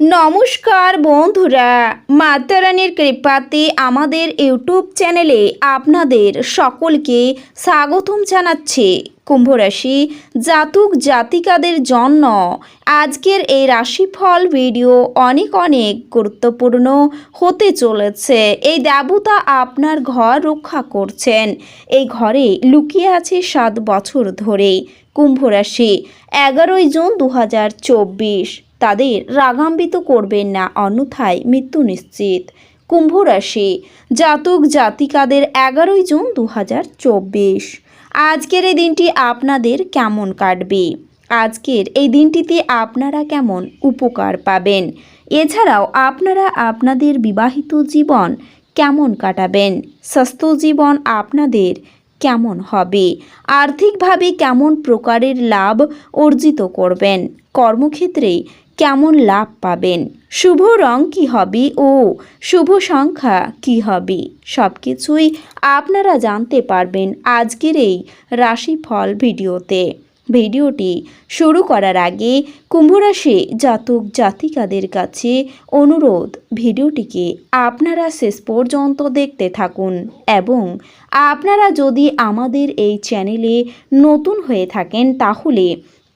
নমস্কার বন্ধুরা, মাতারানির কৃপাতে আমাদের ইউটিউব চ্যানেলে আপনাদের সকলকে স্বাগতম জানাচ্ছে কুম্ভ রাশি জাতক জাতিকাদের জন্য। আজকের এই রাশিফল ভিডিও অনেক অনেক গুরুত্বপূর্ণ হতে চলেছে। এই দেবতা আপনার ঘর রক্ষা করছেন। এই ঘরে লুকিয়ে আছে সাত বছর ধরে কুম্ভ রাশি এগারোই জুন দু হাজার চব্বিশ। তাদের রাগাম্বিত করবেন না, অন্যথায় মৃত্যু নিশ্চিত। কুম্ভ রাশি, জাতক জাতিকাদের এগারোই জুন দু হাজার চব্বিশ। আজকের এই দিনটি আপনাদের কেমন কাটবে? আজকের এই দিনটিতে আপনারা কেমন উপকার পাবেন? এছাড়াও আপনারা আপনাদের বিবাহিত জীবন কেমন কাটাবেন? স্বাস্থ্য জীবন আপনাদের কেমন হবে? আর্থিকভাবে কেমন প্রকারের লাভ অর্জিত করবেন? কর্মক্ষেত্রে কেমন লাভ পাবেন? শুভ রং কি হবে? ও, শুভ সংখ্যা কি হবে? সব কিছুই আপনারা জানতে পারবেন আজকের এই রাশিফল ভিডিওতে। ভিডিওটি শুরু করার আগে কুম্ভরাশি জাতক জাতিকাদের কাছে অনুরোধ, ভিডিওটিকে আপনারা শেষ পর্যন্ত দেখতে থাকুন এবং আপনারা যদি আমাদের এই চ্যানেলে নতুন হয়ে থাকেন তাহলে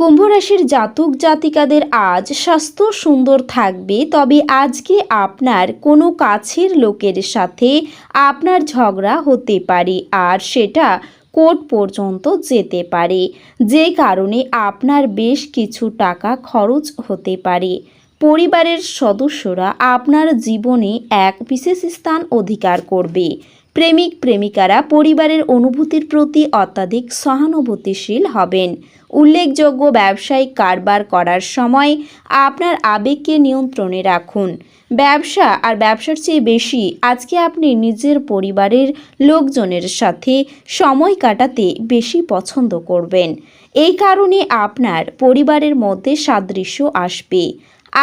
কুম্ভ রাশির জাতক জাতিকাদের আজ স্বাস্থ্য সুন্দর থাকবে, তবে আজকে আপনার কোনো কাছের লোকের সাথে আপনার ঝগড়া হতে পারে আর সেটা কোর্ট পর্যন্ত যেতে পারে, যে কারণে আপনার বেশ কিছু টাকা খরচ হতে পারে। পরিবারের সদস্যরা আপনার জীবনে এক বিশেষ স্থান অধিকার করবে। প্রেমিক প্রেমিকারা পরিবারের অনুভূতির প্রতি অত্যাধিক সহানুভূতিশীল হবেন। উল্লেখযোগ্য ব্যবসায়িক কারবার করার সময় আপনার আবেগকে নিয়ন্ত্রণে রাখুন। ব্যবসা আর ব্যবসার চেয়ে বেশি আজকে আপনি নিজের পরিবারের লোকজনের সাথে সময় কাটাতে বেশি পছন্দ করবেন। এই কারণে আপনার পরিবারের মধ্যে সাদৃশ্য আসবে।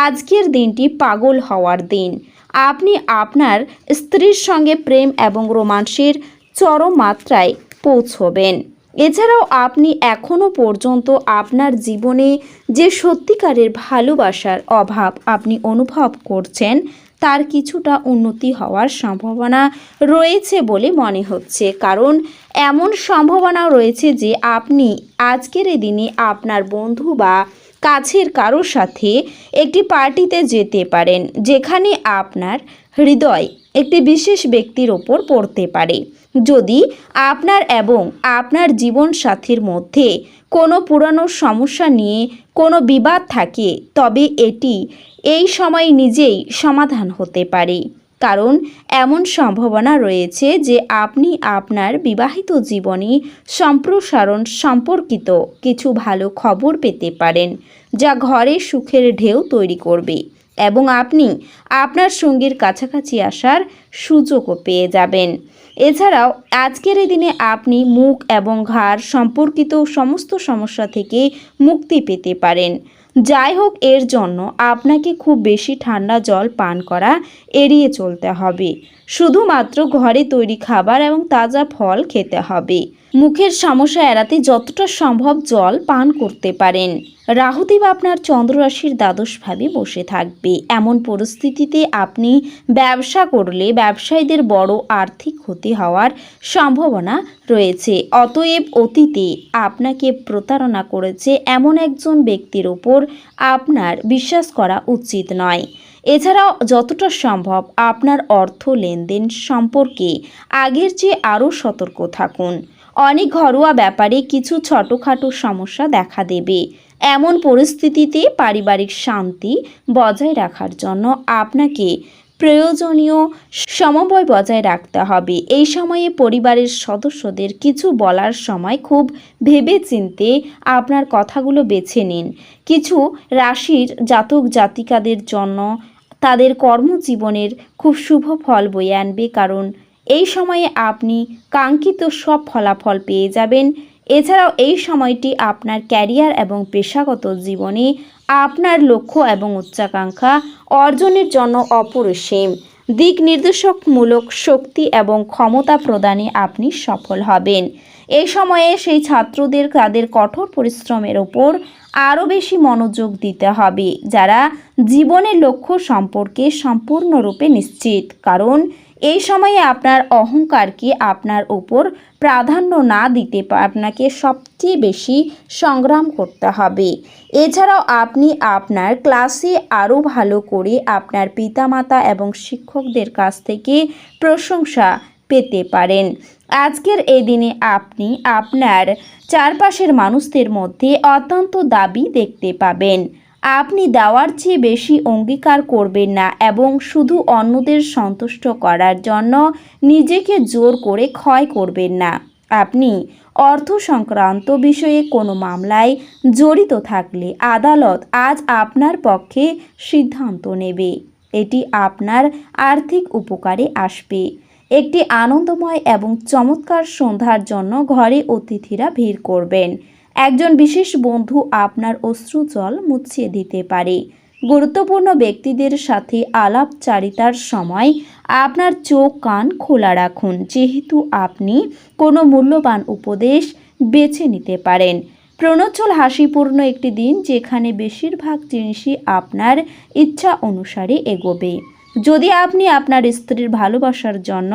আজকের দিনটি পাগল হওয়ার দিন। আপনি আপনার স্ত্রীর সঙ্গে প্রেম এবং রোমান্সের চরম মাত্রায় পৌঁছবেন। এছাড়াও আপনি এখনও পর্যন্ত আপনার জীবনে যে সত্যিকারের ভালোবাসার অভাব আপনি অনুভব করছেন, তার কিছুটা উন্নতি হওয়ার সম্ভাবনা রয়েছে বলে মনে হচ্ছে। কারণ এমন সম্ভাবনা রয়েছে যে আপনি আজকের দিনে আপনার বন্ধু বা কাছের কারোর সাথে একটি পার্টিতে যেতে পারেন, যেখানে আপনার হৃদয় একটি বিশেষ ব্যক্তির ওপর পড়তে পারে। যদি আপনার এবং আপনার জীবন সাথীর মধ্যে কোনো পুরানো সমস্যা নিয়ে কোনো বিবাদ থাকে, তবে এটি এই সময় নিজেই সমাধান হতে পারে। কারণ এমন সম্ভাবনা রয়েছে যে আপনি আপনার বিবাহিত জীবনে সম্প্রসারণ সম্পর্কিত কিছু ভালো খবর পেতে পারেন, যা ঘরে সুখের ঢেউ তৈরি করবে এবং আপনি আপনার সঙ্গীর কাছাকাছি আসার সুযোগও পেয়ে যাবেন। এছাড়াও, আজকের এই দিনে আপনি মুখ এবং ঘাড় সম্পর্কিত সমস্ত সমস্যা থেকে মুক্তি পেতে পারেন। যাই হোক, এর জন্য আপনাকে খুব বেশি ঠান্ডা জল পান করা এড়িয়ে চলতে হবে। শুধুমাত্র ঘরে তৈরি খাবার এবং তাজা ফল খেতে হবে। মুখের সমস্যা এড়াতে যতটা সম্ভব জল পান করতে পারেন। রাহুদেব আপনার চন্দ্ররাশির দ্বাদশভাবে বসে থাকবে। এমন পরিস্থিতিতে আপনি ব্যবসা করলে ব্যবসায়ীদের বড় আর্থিক ক্ষতি হওয়ার সম্ভাবনা রয়েছে। অতএব অতীতে আপনাকে প্রতারণা করেছে এমন একজন ব্যক্তির ওপর আপনার বিশ্বাস করা উচিত নয়। এছাড়াও যতটা সম্ভব আপনার অর্থ লেনদেন সম্পর্কে আগের চেয়ে আরও সতর্ক থাকুন। অনেক ঘরোয়া ব্যাপারে কিছু ছোটোখাটো সমস্যা দেখা দেবে। এমন পরিস্থিতিতে পারিবারিক শান্তি বজায় রাখার জন্য আপনাকে প্রয়োজনীয় সমবয় বজায় রাখতে হবে। এই সময়ে পরিবারের সদস্যদের কিছু বলার সময় খুব ভেবে চিনতে আপনার কথাগুলো বেছে নিন। কিছু রাশির জাতক জাতিকাদের জন্য তাদের কর্মজীবনের খুব শুভ ফল বয়ে আনবে, কারণ এই সময়ে আপনি কাঙ্ক্ষিত সব ফলাফল পেয়ে যাবেন। এছাড়াও এই সময়টি আপনার ক্যারিয়ার এবং পেশাগত জীবনে আপনার লক্ষ্য এবং উচ্চাকাঙ্ক্ষা অর্জনের জন্য অপরিসীম। দিক নির্দেশকমূলক শক্তি এবং ক্ষমতা প্রদানে আপনি সফল হবেন। এই সময়ে সেই ছাত্রদের তাদের কঠোর পরিশ্রমের ওপর আরও বেশি মনোযোগ দিতে হবে, যারা জীবনের লক্ষ্য সম্পর্কে সম্পূর্ণরূপে নিশ্চিত। কারণ এই সময়ে আপনার অহংকারকে আপনার উপর প্রাধান্য না দিতে আপনাকে সবচেয়ে বেশি সংগ্রাম করতে হবে? এছাড়াও আপনি আপনার ক্লাসে আরও ভালো করে আপনার পিতামাতা এবং শিক্ষকদের কাছ থেকে প্রশংসা পেতে পারেন। আজকের এই দিনে আপনি আপনার চারপাশের মানুষদের মধ্যে অত্যন্ত দাবি দেখতে পাবেন। আপনি দেওয়ার চেয়ে বেশি অঙ্গীকার করবেন না এবং শুধু অন্যদের সন্তুষ্ট করার জন্য নিজেকে জোর করে ক্ষয় করবেন না। আপনি অর্থ সংক্রান্ত বিষয়ে কোনো মামলায় জড়িত থাকলে আদালত আজ আপনার পক্ষে সিদ্ধান্ত নেবে। এটি আপনার আর্থিক উপকারে আসবে। একটি আনন্দময় এবং চমৎকার সন্ধ্যার জন্য ঘরে অতিথিরা ভিড় করবেন। একজন বিশেষ বন্ধু আপনার অশ্রু জল মুছিয়ে দিতে পারে। গুরুত্বপূর্ণ ব্যক্তিদের সাথে আলাপচারিতার সময় আপনার চোখ, কান খোলা রাখুন। যেহেতু আপনি কোনো মূল্যবান উপদেশ বেছে নিতে পারেন। প্রণোজ্জ্বল হাসিপূর্ণ একটি দিন যেখানে বেশিরভাগ জিনিসই আপনার ইচ্ছা অনুসারে এগোবে। যদি আপনি আপনার স্ত্রীর ভালোবাসার জন্য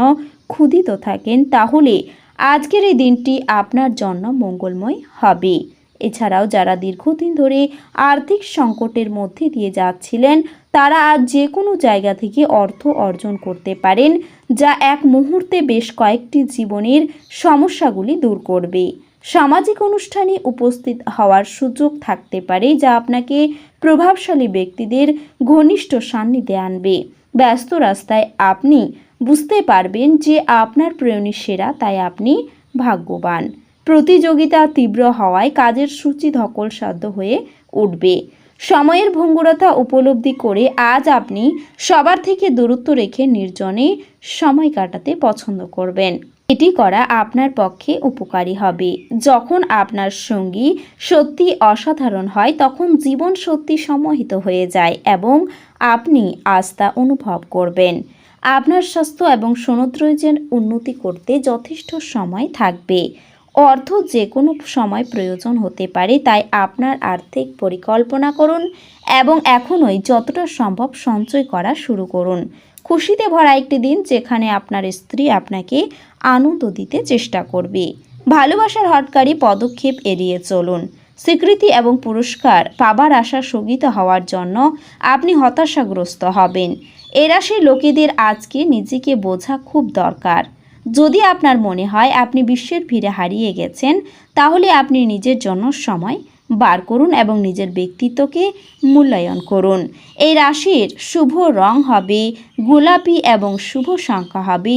ক্ষুধিত থাকেন, তাহলে আজকের এই দিনটি আপনার জন্য মঙ্গলময় হবে। এছাড়াও যারা দীর্ঘদিন ধরে আর্থিক সংকটের মধ্যে দিয়ে যাচ্ছিলেন, তারা আজ যে কোনো জায়গা থেকে অর্থ অর্জন করতে পারেন, যা এক মুহূর্তে বেশ কয়েকটি জীবনের সমস্যাগুলি দূর করবে। সামাজিক অনুষ্ঠানে উপস্থিত হওয়ার সুযোগ থাকতে পারে, যা আপনাকে প্রভাবশালী ব্যক্তিদের ঘনিষ্ঠ সান্নিধ্যে আনবে। ব্যস্ত রাস্তায় আপনি বুঝতে পারবেন যে আপনার প্রেয়নী সেরা, তাই আপনি ভাগ্যবান। প্রতিযোগিতা তীব্র হওয়ায় কাজের সূচি ধকলসাধ্য হয়ে উঠবে। সময়ের ভঙ্গুরতা উপলব্ধি করে আজ আপনি সবার থেকে দূরত্ব রেখে নির্জনে সময় কাটাতে পছন্দ করবেন। এটি করা আপনার পক্ষে উপকারী হবে। যখন আপনার সঙ্গী সত্যি অসাধারণ হয়, তখন জীবন সত্যি সম্মোহিত হয়ে যায় এবং আপনি আস্থা অনুভব করবেন। আপনার স্বাস্থ্য এবং সমুদ্রজের উন্নতি করতে যথেষ্ট সময় থাকবে। অর্থ যে কোনো সময় প্রয়োজন হতে পারে, তাই আপনার আর্থিক পরিকল্পনা করুন এবং এখনই যতটা সম্ভব সঞ্চয় করা শুরু করুন। খুশিতে ভরা একটি দিন যেখানে আপনার স্ত্রী আপনাকে আনন্দ দিতে চেষ্টা করবে। ভালোবাসার হটকারী পদক্ষেপ এড়িয়ে চলুন। স্বীকৃতি এবং পুরস্কার পাবার আশা স্থগিত হওয়ার জন্য আপনি হতাশাগ্রস্ত হবেন। এ রাশির লোকেদের আজকে নিজেকে বোঝা খুব দরকার। যদি আপনার মনে হয় আপনি বিশ্বের ভিড়ে হারিয়ে গেছেন, তাহলে আপনি নিজের জন্য সময় বার করুন এবং নিজের ব্যক্তিত্বকে মূল্যায়ন করুন। এই রাশির শুভ রং হবে, গোলাপি এবং শুভ সংখ্যা হবে